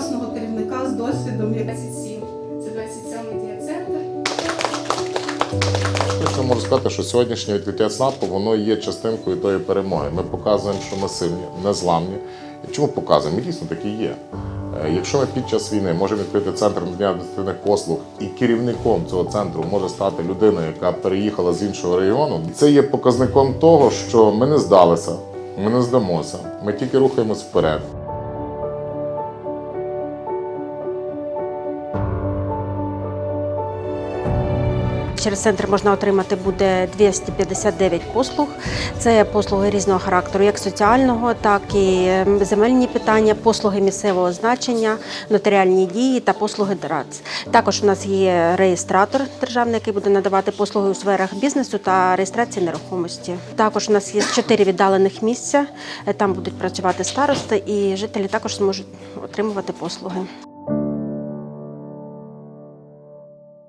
прекрасного керівника з досвідом. як 27. Це 27 дієцентр. Точно можу сказати, що сьогоднішнє відкриття ЦНАПу воно є частинкою тої перемоги. Ми показуємо, що ми сильні, незламні. І чому показуємо? Ми дійсно такі є. Е, Якщо ми під час війни можемо відкрити центр надання адміністративних послуг, і керівником цього центру може стати людина, яка переїхала з іншого регіону, це є показником того, що ми не здалися, ми не здамося, ми тільки рухаємось вперед. Через центр можна отримати буде 259 послуг. Це послуги різного характеру, як соціального, так і ем, земельні питання, послуги місцевого значення, нотаріальні дії та послуги ДРАЦ. Також у нас є реєстратор державний, який буде надавати послуги у сферах бізнесу та реєстрації нерухомості. Також у нас є чотири віддалених місця. Е, Там будуть працювати старости, і жителі також зможуть отримувати послуги.